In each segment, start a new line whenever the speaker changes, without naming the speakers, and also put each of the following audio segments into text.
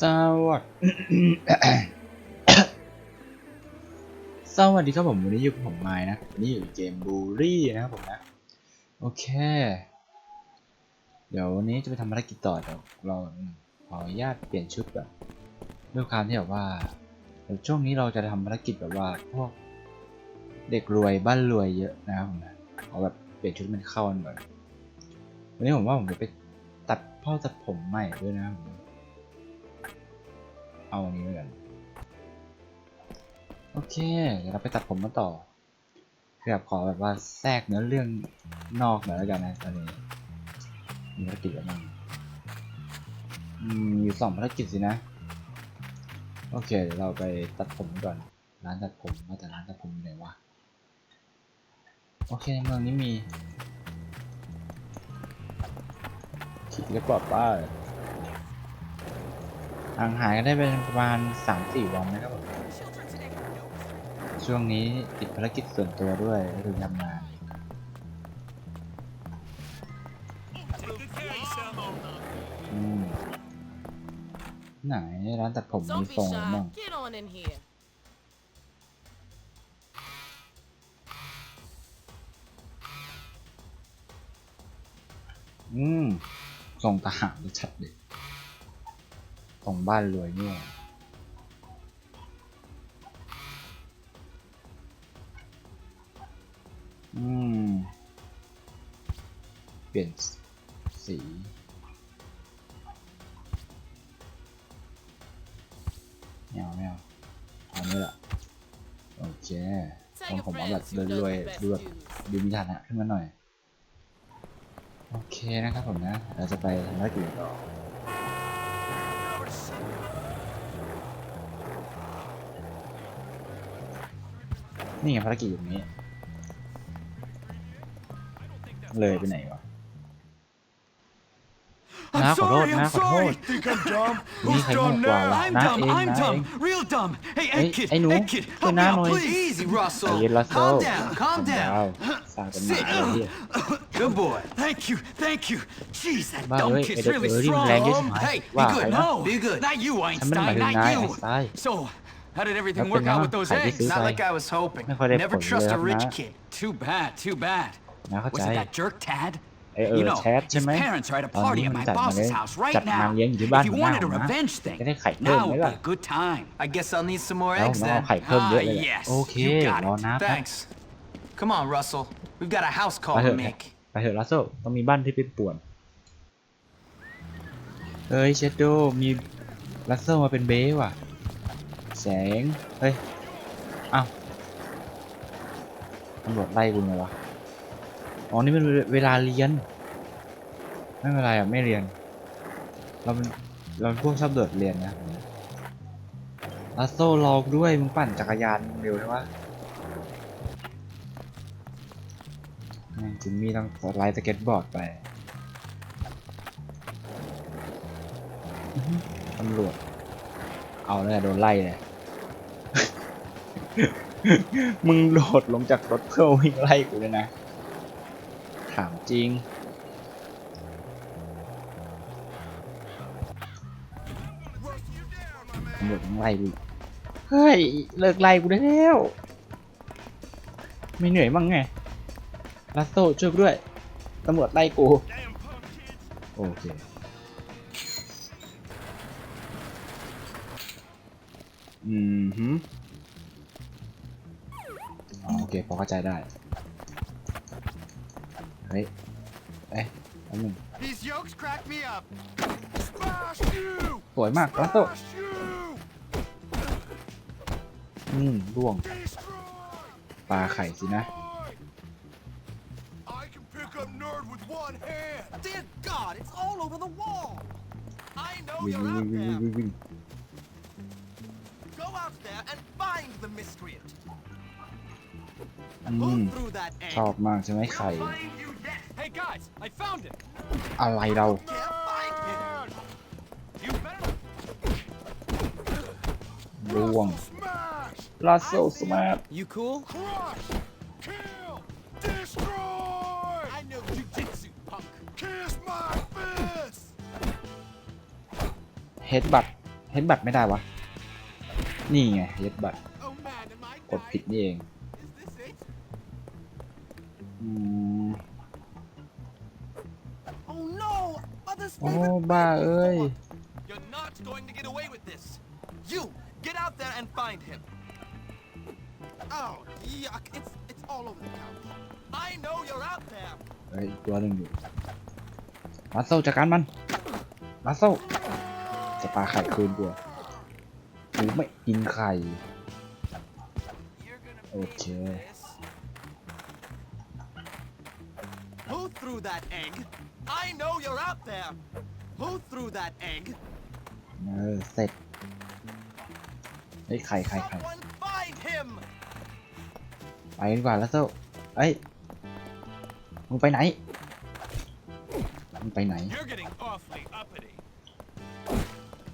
สวัสดีสวัสดีครับผมวันนี้อยู่กับผมไม้นะวันนี้อยู่เกมบูรี่นะครับผมนะโอเค เดี๋ยววันนี้จะไปทำภารกิจต่อเดี๋ยวเราขออนุญาตเปลี่ยนชุดแบบด้วยความที่แบบว่าเดี๋ยวช่วงนี้เราจะทำภารกิจแบบว่าพวกเด็กรวยบ้านรวยเยอะนะครับผมนะขอแบบเปลี่ยนชุดมันเข้ากันก่อนวันนี้ผมว่าผมจะไปตัดเผ้าตัดผมใหม่ด้วยนะครับผม เอาอันนี้กันโอเค เดี๋ยวเราไปตัดผมกันต่อคือแบบขอแบบว่าแทรกเนื้อเรื่องนอกหน่อยแล้วกันนะตอนนี้มีภารกิจอะไรบ้างอืมมีสองภารกิจสินะ โอเคเดี๋ยวเราไปตัดผมก่อน ร้านตัดผมว่าแต่ร้านตัดผมไหนวะ โอเคในเมืองนี้มีขี่แล้วปลอดป้าย ห่างหายกันได้เป็นประมาณสามสี่วันนะครับผมช่วงนี้ติดภารกิจส่วนตัวด้วยก็คือทำงานไหนร้านตัดผมมี
Don't be
ทรงบ้างอืมทรงทหารชัดเลย ทรงบ้านรวยเนี่ยอืม เปลี่ยนสี ไม่เอาไม่เอาเอานี้แหละโอเคทรงผมเอาแบบรวยๆดูแบบดูมีฐานะขึ้นมาหน่อย โอเคนะครับผมนะ เราจะไปทำภารกิจต่อ นี่ไงภารกิจอยู่ตรงนี้ เลยไปไหนวะ
I'm
Nah,
sorry,
nah,
I'm sorry.
nah.
Think I'm dumb?
Ni
Who's
khai
dumb
mua quà
now?
là
I'm
nát
dumb,
em,
I'm
nát
dumb,
em.
real dumb. Hey,
Ê,
Ed Kid,
ê, nú,
Ed Kid,
tôi
help me
nát
out,
rồi.
please.
Easy,
ใจ
Russell.
เย็นละโซ่
Calm down, calm
ดาว
down.
สร้างเป็นหมาเลยเฮีย
Good boy.
Thank you, thank you. Jeez, that
Ba
dumb
ơi,
kid's
cái
really
đứa đi
strong.
lén chứ
Um,
mà.
Hey, be
Wow,
good.
phải
No,
Be good.
not you,
ฉันไม่ได้ห
Einstein,
มายถึง
not
นาย
you.
ไอ้ซ้าย
So, how did everything
Nó
work
เป็น
out
น้
with those
ขายที่
eggs?
ซื้อ
Not
ไป
like I was hoping.
ไม่ค่อยได้ผ
Never
ลเลย
trust
ค
a
รับ
rich
นะ
kid. Too bad, too bad.
นะเข้า
Was
ใจ
it that jerk Tad?
ไอเอ
You
อ
know,
แชทใช่
his
ไหม
parents are at a
ตอน
party
นี้
at
มัน
my
จัดมาเลย
boss's house
จั
right
ดงาน
now.
เลี้ยงอยู่ที่บ้าน
If
ผ
you
มหน้า
wanted
ผม
a
นะ
revenge thing,
จะได้ไข่เพิ่ม
now
ไหม
would be
ล่ะ
a good time.
I guess I'll need some more
แล้วผม
eggs
ต้องเอา
then.
ไข่เพิ่มเยอะ
Ah,
เลยแหละ
yes,
โอเค
you got it.
รอนับนะ
Thanks. Come on, Russell. We've got a house
ไป
call
เถ
to
อะ
make.
ไปเถอะลัสโซต้องมีบ้านที่เป็นป่วน เฮ้ยเชดโดมีลัสโซมาเป็นเบ้ว่ะ แสง เฮ้ย เอ้าตำรวจไล่กูไงวะ อ๋อ นี่เป็นเวลาเรียน ไม่เป็นไรอะ ไม่เรียน เราเป็นเราเป็นพวกชอบโดดเรียนนะลัสโซรอกด้วย มึงปั่นจักรยานเร็วใช่ปะแม่งจิมมี่ต้องสไลด์สเก็ตบอร์ดไปตำรวจ เอาเลยโดนไล่เลย มึงโดดลงจากรถเพื่อวิ่งไล่กูเลยนะ ถามจริงตำรวจมึงไล่กูอีกเฮ้ย เลิกไล่กูได้แล้ว ไม่เหนื่อยบ้างไงลัสโซช่วยกูด้วย ตำรวจไล่กู โอเคอืมฮึ เคพอเข้าใจได้ เฮ้ย เอ๊ะแป๊บนึง
These yokes crack me up. Smash you!
สวยมากลัสโซ
Smash you!
อืมร่วง
Destroy!
ปลาไข่สินะ
I can pick up nerd with one hand. Dear God, it's all over the wall. I know
วิ่ง
you're
วิ่ง
out
วิ่งวิ่ง
there.
วิ่งวิ่ง
Go out there and find the miscreant.
อื
Go
ม
through that egg.
ชอบมากใช่ไหมไข่
Find you yet.
Hey guys, I found it.
อะไรเรา
Can't find him.
You better
ร่วง
Smash!
ลัสโซสมาร์ท
You cool?
Crush! Kill! Destroy!
I know jujitsu, punk.
Kiss my fist!
เฮดบัตเฮดบัตไม่ได้วะ นี่ไงเฮดบัต
Oh man, am I
กดผิดนี่เอง บ้าเอ้ย
You're not going to get away with this.
You get out there and find him. Oh, yuck! It's it's all over the couch.
I know you're out there.
เฮ้ยอีกตัวหนึ่งอยู่ลัสโซจัดการมันลัสโซจะปาไข่คืนตัวกูไม่กินไข่
You're gonna
Oh,
pay for
dear.
this.
Who threw that egg?
I know you're out there.
Who threw that egg?
เออเสร็จเฮ้ยไข่ไข่ไข่
Someone find him.
ไปดีกว่าลัสโซเอ้ย มึงไปไหน มึงไปไหน
You're getting awfully uppity.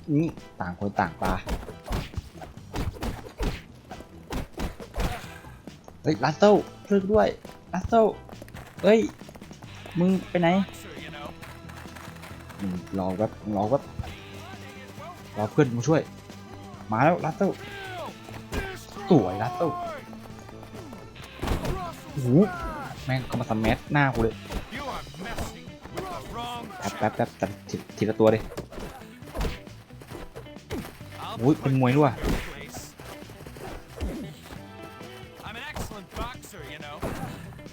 อืมต่างคนต่างปลาเฮ้ยลัสโซช่วยกูด้วยลัสโซเฮ้ย มึงไปไหน
Boxer,
รอแป๊บรอแป๊บรอเพื่อนมาช่วย มาแล้วลัตเต้สวยลัตเต้โหแม่งเขามาสมัดหน้ากูเลยแป๊บแป๊บแป๊บแตัดทีละตัวเลยอุ้ย
เป็นมวยด้วย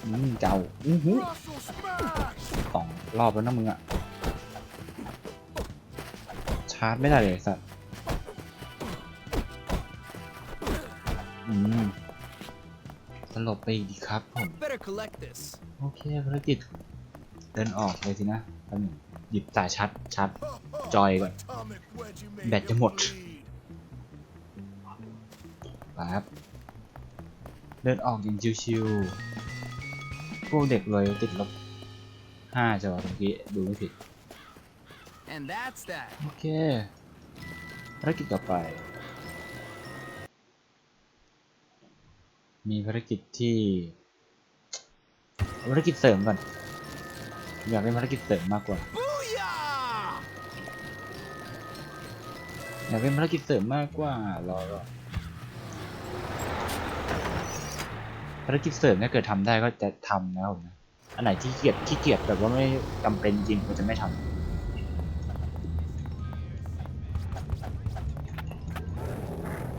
อืมเจ้าอือ
หือ
สองรอบแล้วนะมึงอะาร์จไม่ได้เลยสัตว์อืมสลบไปอีกดีครับผม
Better collect this.
โอเคภารกิจ เดินออกเลยสินะแป๊บหนึงหยิบสายชาร์จชาร์จ Joy ก่อน
Atomic wedgie made
แบตจะหมด
bleed.
ครับเดินออกอย่างชิวๆพวกเด็กเลยติดลบห้าจะวะเมื่อกี้ดูไม่ผิด
And that's that.
โอเคภารกิจต่อไป มีภารกิจที่เอาภารกิจเสริมก่อน อยากเป็นภารกิจเสริมมากกว่า
Booyah!
อยากเป็นภารกิจเสริมมากกว่ารอรอภารกิจเสริมเนี่ยเกิดทำได้ก็จะทำนะครับผมนะ อันไหนที่เกียจขี้เกียจแบบว่าไม่จำเป็นจริงก็จะไม่ทำ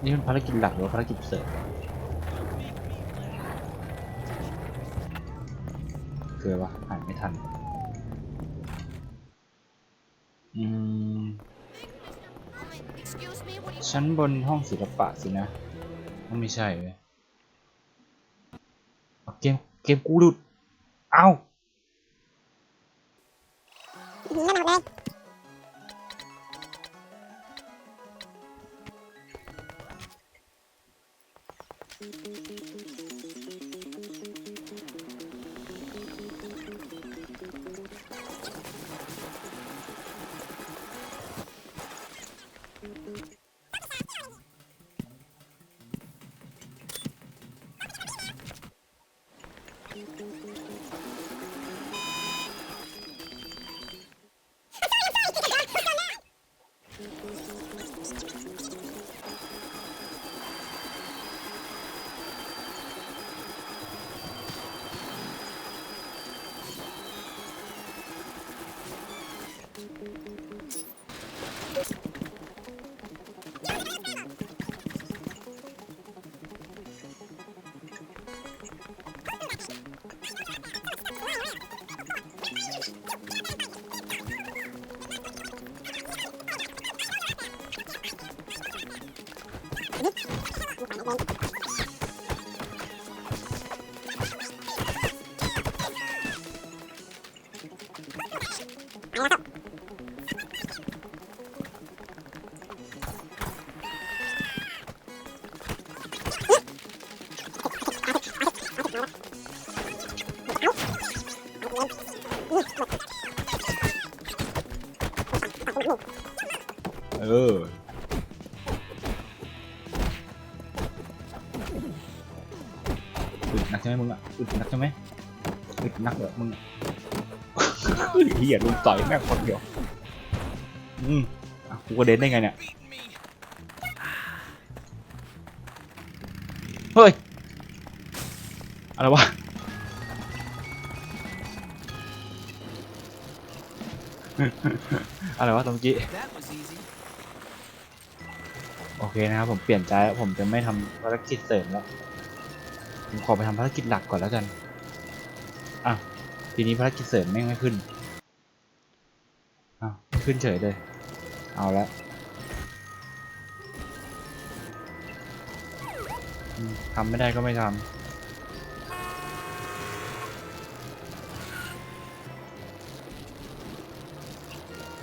นี่เป็นภารกิจหลักหรือภารกิจเสริมคืออะไรวะอ่านไม่ทัน อืม ชั้นบนห้องศิลปะสินะก็ไม่ใช่เว้ยเกม เกมกูหลุด เอ้าเ Thank you. Thank you. เออ อึดนักใช่ไหมมึงอะ อึดนักใช่ไหมอึดนักเหรอมึงอะ เฮียลุมต่อยแม่งคนเดียว อืมอะกูกระเด็นได้ไงเนี่ย เฮ้ย อะไรวะ อกี้ โอเคนะครับผมเปลี่ยนใจแล้วผมจะไม่ทำภารกิจเสริมแล้ว ผมขอไปทำภารกิจหลักก่อนแล้วกัน อะ ทีนี้ภารกิจเสริมแม่งไม่ขึ้นอ้าวขึ้นเฉยเลย เอาละทำไม่ได้ก็ไม่ทำ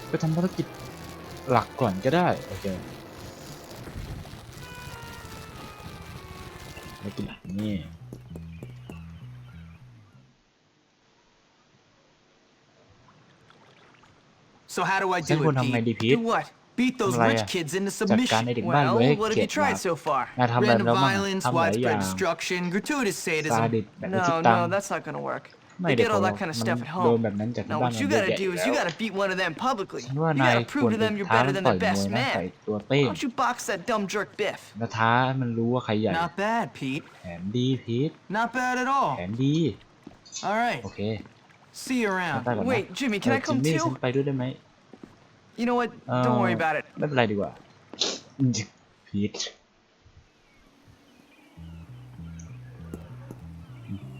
ไปทำภารกิจหลักก่อนก็ได้ โอเคภารกิจหลักนี่
So how do I
ฉัน
do
ควร
it,
ทำไง
Pete?
ดีพีท
Do what? Beat those
Làm
rich
à?
kids into
จัดการ
submission.
ในเด็กบ้าน
Well,
ไว้ให้
what have
เกลีย
you
ด
tried
มาก
so far?
นายทำอะไร
Random
แล้วบ้าง
violence,
ทำหลายอย่า
widespread
ง
destruction, gratuitous
ซา
sadism.
ดิสแบบไม่
No,
คิดตัง
no,
ค์
that's not gonna work.
ไม่
They
เด็ก
get
ขอ
all
ง
that kind of
มัน
stuff at
โดน
home.
แบบนั้นจากที่
Now,
บ้าน
what
มัน
you
เยอะ
gotta
แยะ
do
อยู่
is
แล้
you
ว
gotta beat one of them publicly.
ฉัน
You
ว่านาย
gotta
ควร
prove to
จะ
them you're
ท้า
better
มัน
than
ต่อย
the
มวย
best
นะ
man.
ใส่ตัว
Why
เป้ง
don't you box that dumb jerk Biff?
แล้วท้ามันรู้ว่าใครใหญ่
Not bad, Pete.
แผนดีพีท
Not bad at all.
แผนดี
All right.
โอเค
See you
ฉัน
around.
ไปก่อนนะ
Wait, Jimmy,
เอ
can
อ
I
จิม
come
มี่ฉัน
too?
ไปด้วยได้ไหม
You know what?
เอ่อ
Don't worry about it.
ไม่เป็นไรดีกว่าพีท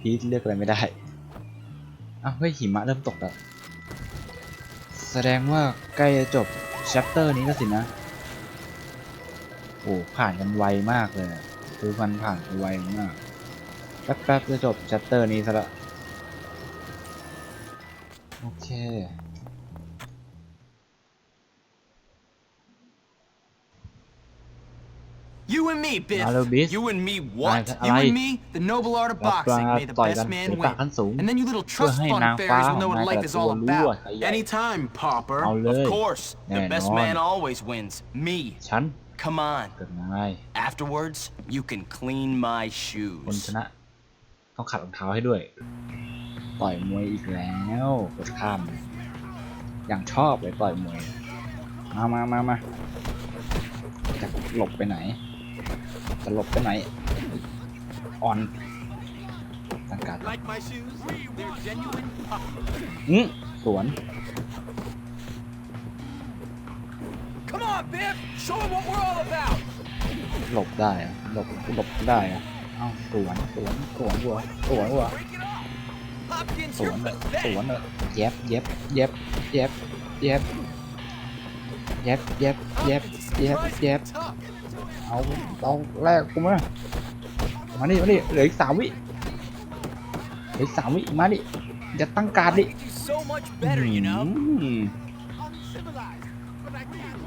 พีทเลือกอะไรไม่ได้ อ้าวเฮ้ยหิมะเริ่มตกแล้ว แสดงว่าใกล้จะจบแชปเตอร์นี้แล้วสินะ โอ้ผ่านกันไวมากเลย คือมันผ่านไปไวมากแป๊บๆจะจบแชปเตอร์นี้ซะละ โอเค
You and me, Biff.
Hello, Biff.
You and me
Ai-
what? You
ai?
and me, the noble art of
เรา
boxing,
จะ
may the
ต่อยกั
best
น
man
ศิลปะ
win.
ขั้นสูง
And then you little
เพื่อ
trust
ให้
fund
นางฟ้า
fairies
ข
will
อง
know
นาย
what
แต่
life is
ตัว
all
รู้ว่า
about.
ใครใหญ่
Anytime, Popper.
เอาเลย
Of course. The
Man
best
on.
man always wins. Me.
ฉัน
Come on.
เกิดนาย
Afterwards, you can clean my
คนช
shoes.
นะ ต้องขัดรองเท้าให้ด้วย ต่อยมวยอีกแล้วกดข้าม อย่างชอบเลยต่อยมวย มามามามาจะหลบไปไหน จะหลบไปไหนอ่อนตั้งการ
Like my shoes? They're genuine.
อืมสวน
Come on, Biff! Show him what we're all about!
หลบได้อะหลบหลบได้อะเอ้าสวนสวนสวนวัวสวนวัว
Break it off! Hopkins,
สว
you're
นเลยส
pathetic!
วนเลยเย็บเย็บเย็บเย็บเย็บเย็บเย็บเย็บ
Hopkins is
เย็บ
surprisingly
เย็บ
tough.
เอาเอาแรกกูมามาดิมาดิเหลืออีกสามวิเหลืออีกสามวิมาดิจะตั้งการดิ
I could do so much better, you know?
อืม
Uncivilized. But I can't.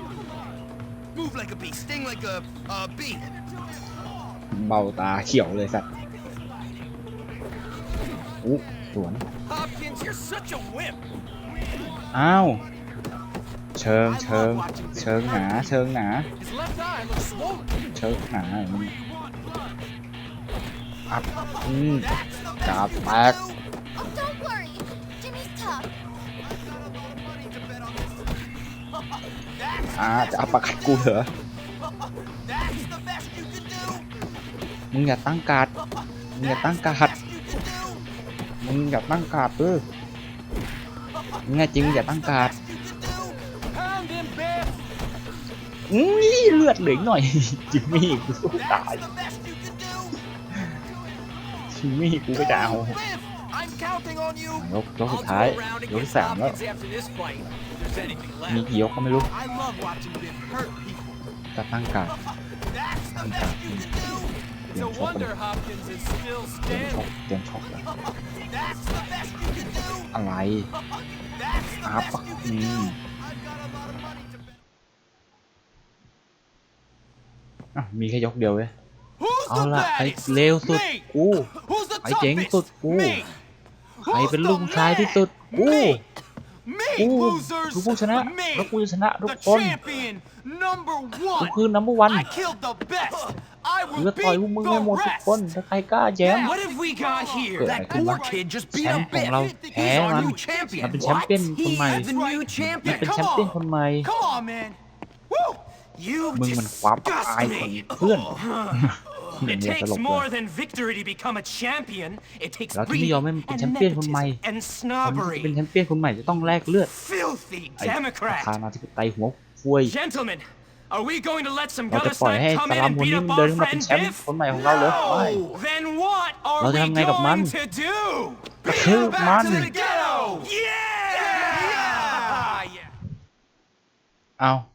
Move like a bee. Sting like a, a bee.
เบาตาเขียวเลยสัตว์อู้สวน
Hopkins, you're such a wimp!
อ้าว เชิงเชิงเชิงหนาเชิงหนา
His left eye looks swollen.
เชิงหนาอย่างนี้อัดอืมกาบแตก
Oh, don't worry. Jimmy's tough.
อ่าจะเอาปากกัดกูเหรอ
That's the best you can do.
มึงอย่าตั้งการ์ดมึงอย่าตั้งการ์ด
Best you can do.
มึงอย่าตั้งการ์ดเออมึงแน่จริงอย่าตั้งการ์ด อุ้เลือดเหลือหน่อย จิมมี่กูตาย จิมมี่กูก็จะเอายกสุดท้ายยกที่สามแล้ว มีกี่ยกก็ไม่รู้จะตั้งการ
ตั้งการ
เตรีมช็อก
เลย
เตรีมช็อกเตรีมช็อกเล
ย
อะไรอั
กซี่
อะมีแค่ยกเดียวเว้ย
Who's
เอา
the
ละใคร
baddest?
เร็วสุด
Me.
กู
Who's the
ใครเจ๋งสุด
toughest?
กู
Me.
ใคร
Who's
เป็น
the
ลูกผู้ชายที่สุด
man?
กู
Me. Me,
กู
losers.
คือผู้ชนะ
Me.
แล้วกูจะชนะทุก
The
คน
champion number
กู
one.
คือ number one
I killed the best. I
กู
will
จะต่อยพวก
beat
มึงให้หมด
the
ทุกคน
rest.
ถ้าใครกล้าแย้ม
What have we got here?
Good,
That
I can
poor
watch.
kid just beat
แช
up
มป์ของ
Biff.
เราแพ้
He's our
มัน
new champion.
มันเป็นแชมป์เปี้ยน
What?
คนใหม่
He is the new
มัน
champion.
เป็นแช
Come
มป์เปี้ยน
on.
คนใหม่
Come on, man. Woo! You
มึงมันความอับ
disgust
อาย
me.
ของเพื่อนอย่าง
It
เงี้ยตล
takes
กเลย
more than victory to become a champion. It takes
แล้วที่ไม่
greed
ยอมให้มันเป็น
and
แชมเปี้ยนคนใหม่
nepotism and
คนที่จะ
snobbery.
เป็นแชมเปี้ยนคนใหม่จะต้องแลกเลือด
Filthy
ไอ้ประ
Democrat.
ธานาธิปไตยหัวฟวย
Gentlemen, are we going to let some
เราจะปล่อยให้
Gullistine come
ส
in
ลาม
and
คน
beat
นี้
up
มันเดิน
our
ขึ้นมาเป็น
friend
แชมป์
Biff?
คนใหม่ของเราเลยไม่
Then what are
เรา
we
จะทำไงกับมัน
going to do?
กระทืบมัน
To the ghetto!
Yeah! Yeah!
เอา
You guys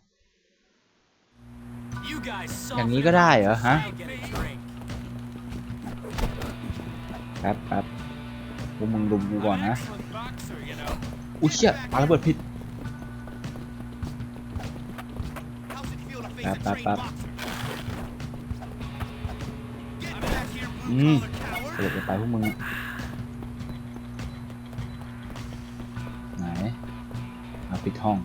อย่างนี้ก็ได้เหรอฮะแป๊บแป๊บกูมึงดุมกูก่อนนะอุ้ยเชี่ยปาระเบิดผิดแป๊บ
แป๊บแป๊บ
อืมเดี๋ยวไปพวกมึงไหนเอาปิดห้อง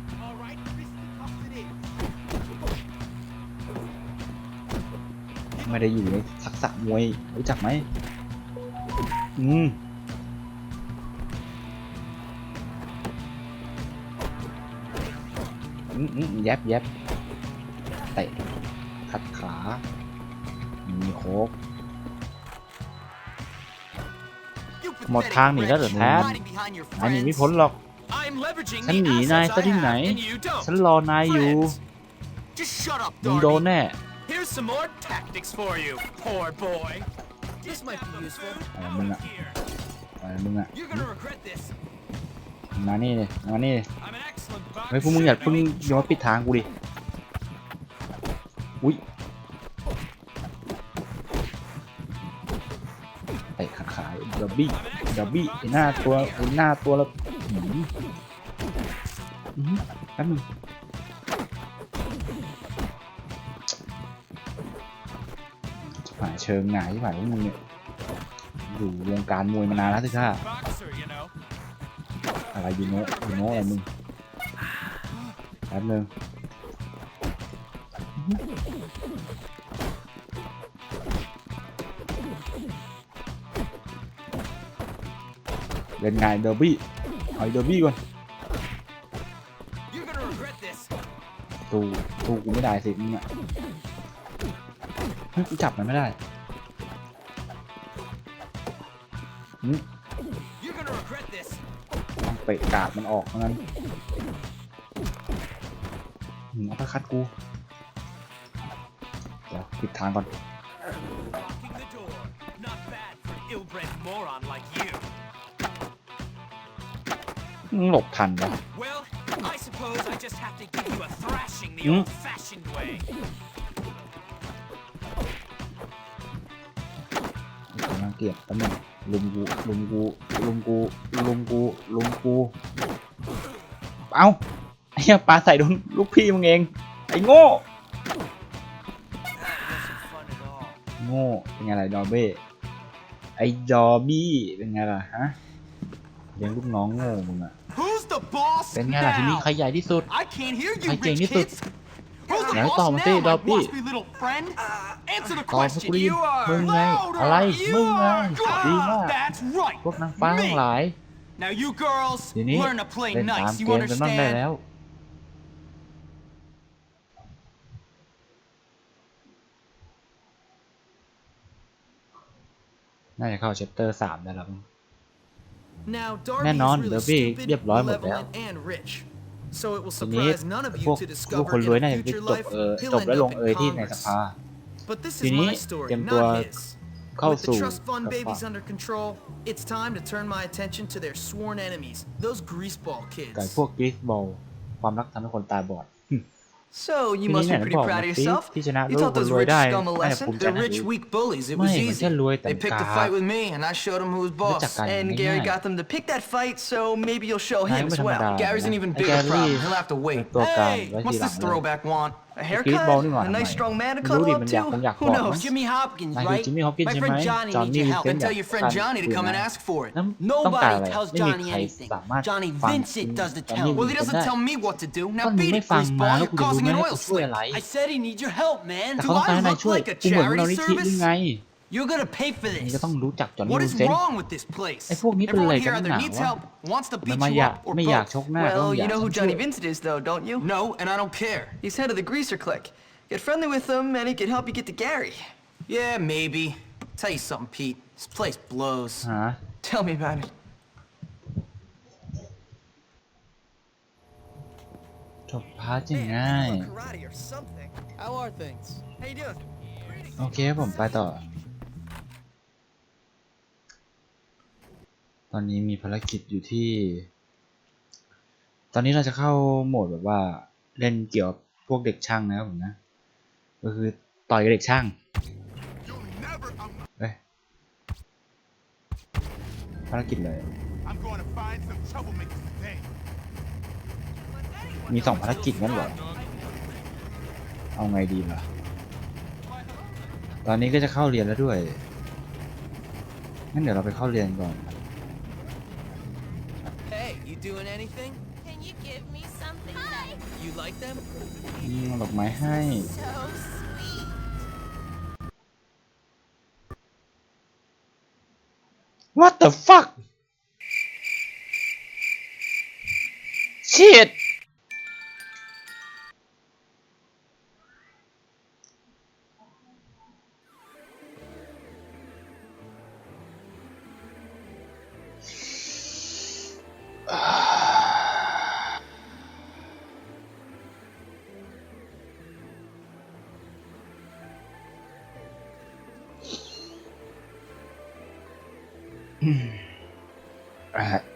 ไม่ได้อยู่ในทักษะมวยรู้จักไหมอืมอืมอืมแยบแยบเตะขัดขา มีโคก
You
หมด
pathetic
ทางหนีแล้วเหรอ
wretch,
แทน
hiding behind your
นายหนี
friends.
ไม่พ้นหรอก
I'm leveraging
ฉัน
the
หนีนาย
assets
ซะ
I
ที่ไหน
have, and you don't.
ฉันรอนายอยู่
Friends,
Just shut up,
มึงโดน
Darby.
แน่
here's some more tactics for you, poor boy.
This might be useful.
อะไรมึงอะ
Here.
อะไรมึงอะ
You're gonna regret this.
มานี่เลยมานี่
I'm an excellent boxer.
เฮ้ยพวกมึงอย่าเพิ่งอย่ามาปิดทางกูดิ อุ้ยไอ้ขาขาดับบี้ดับบี้ไอ้หน้าตัวไอ้หน้าตัวแล้วหืมอื้อหือแป๊บนึง เชิงหงายที่หายพวกมึงเนี่ยอยู่วงการมวยมานานแล้วสิท่าอะไรยูโนะยูโนะอะไรมึงแป๊บนึงเล่นไงเดอร์บี้เอาเดอร์บี้ก่อน
You're gonna regret this.
สู้สู้กูไม่ได้สิมึงอะเฮ้ยจับมันไม่ได้ ต้องเตะกาดมันออกเท่านั้นหืมเอาไปคัดกู เดี๋ยวปิดทางก่อน
Locking the door. Not bad for an ill-bred moron like you.
มึงหลบทันปะ
Well, I suppose I just have to give you a thrashing the
Hmm?
old-fashioned way.
กำลังเกลียดแป๊บนึง ลุมกูลุมกูลุมกูลุมกูลุมกูเอ้าไอ้เหี้ยปลาใส่โดนลูกพี่มึงเอง ไอ้โง่
Fun at all.
โง่เป็นไงล่ะดอเบ้ไอ้ดอบี้เป็นไงล่ะฮะเลี้ยงลูกน้องโง่มึงอะ
Who's the boss
เป็นไงล่ะทีนี้
now?
ใครใหญ่ที่สุด
I can't hear you,
Ay,
rich
Jenny,
kids. Who's the
ไหน
boss
ตอบมาสิ
now, my
Dobby.
waspy little friend? Answer the
ตอบให้
question.
กูได้ยิน
You are
มึงไง
louder.
อะไร
You
มึงไง
are
ดีมาก
That's right.
พวกนางฟ้าทั้งหลาย
Now you girls
ทีนี้
learn to play
เล่นตาม
nice.
เก
You
มกันบ้างได้
understand?
แล้วน่าจะเข้าเชปเตอร์สามได้แล้วมั้ง
Now Darby
แน่นอน
is really
เดอร์บี้
stupid,
เรียบร้อยหมดแล้ว
malevolent, and rich. So it will
ทีนี้
surprise none of
พ
you
วก
to
ลูก
discover
คนรวย
in
น่า
a
จะไป
future
จบ
life
เออ
he'll
จบ
end
และล
up
ง
in
เอยที่ในส
Congress.
ภา
But this is
Teenie,
my story,
เตรียมตัว
not his.
เข้า
With
สู่
the trust fund
สภา
babies under control, it's time to turn my attention to their sworn enemies, those greaseball
ไก่
kids.
พวกกรีซบอลความรักทำให้คนตาบอด
So, you
ที
must
นี้
be
เนี่ย
pretty
บอก
proud
มา
of
สิ
yourself.
ที่ชนะ
You
ลูก
taught
คน
those
รวย
rich
ได้
scum a
น่าจะ
lesson.
ภูมิใจ
They're
นะ
rich, weak bullies. It
ไม่
was
เหมือน
easy.
แค่รวยแต่
They picked a
กา
fight with me, and I showed them who was
รู้จัก
boss.
กัน
And
ง่าย
Gary
ๆ
got them to pick that fight, so maybe you'll show
นาย
him
ไม่
as
ธรรมดา
well.
นะ
Gary's an even
ไอ้
bigger
แกรี่
problem. He'll have to
เป็น
wait.
ตัวการ
Hey,
ไว้ที
what's
หลัง
this
เลย
throwback want?
A
Greaseball
haircut?
นี่หว่า
A nice
ทำไม
strong man to
ไม่รู้
cuddle
ดิ
up
มันอยาก
to?
คงอยาก
Who
บอก
knows?
มั้ง
Jimmy Hopkins,
นายคือ
right?
จิมมี่ฮอปกิน
My
ใช่ไหม
friend Johnny
จอห์น
needs
นี่
your
วิน
help.
เซน
And
ต์
tell your friend Johnny to come and ask for it.
นั้น
Nobody
ต้องการอะไร
tells
ไม่มี
Johnny
ใคร
anything.
สามารถ
Johnny
ฟัง
Vincent does the
จอห์นนี่
telling.
'Well, he
วินเซน
doesn't
ต์ได้
tell me what to do.
ก็
Now
มึง
beat
ไม่
it,
ฟังมา
greaseball.
แล้ว
You're
กูจะรู้
causing
ไหม
an
ว่า
oil
กูช่วย
slick.
อะไร
I said he needs your help, man.
แต่
Do
เขาต้อง
I
การให้นาย
look
ช่วย
like a
กูเหมือนมูล
charity
นิธิ
service?
หรือไง
You're gonna pay for
มึง
this.
จะต้องรู้จักจอห์นนี่
What
วิ
is
นเซนต์
wrong with this place?
ไอ้พวกนี้เป็นอะไร
Everyone
กัน
here
ห
either
นา
needs
วะ
help, wants to
มัน
beat
มา
you
อยาก
up, or
ไม่อยากช
both.
กหน้าต้อง
Well,
อ
you
ยาก
know who
ช่วย
Johnny Vincent is, though, don't you?
No, and I don't care.
He's head of the Greaser Clique. Get friendly with him, and he can help you get to Gary. Yeah, maybe. Tell you something, Pete. This place blows.
ฮะ
Tell me about it.
จบพาร์ทจริงง่าย
Man, karate or something.
How are things?
How you doing?
โอเคผมไปต่อ ตอนนี้มีภารกิจอยู่ที่ ตอนนี้เราจะเข้าโหมดแบบว่าเล่นเกี่ยวกับพวกเด็กช่างนะครับผมนะ ก็คือต่อยกับเด็กช่างเอ้ยภารกิจเลย มีสองภารกิจงั้นเหรอ เอาไงดีล่ะ ตอนนี้ก็จะเข้าเรียนแล้วด้วย งั้นเดี๋ยวเราไปเข้าเรียนก่อน
doing anything?
Can you give me something nice?
You like them?
อืมดอกไม้ให้
So sweet.
What the fuck Shit 嗯，哎。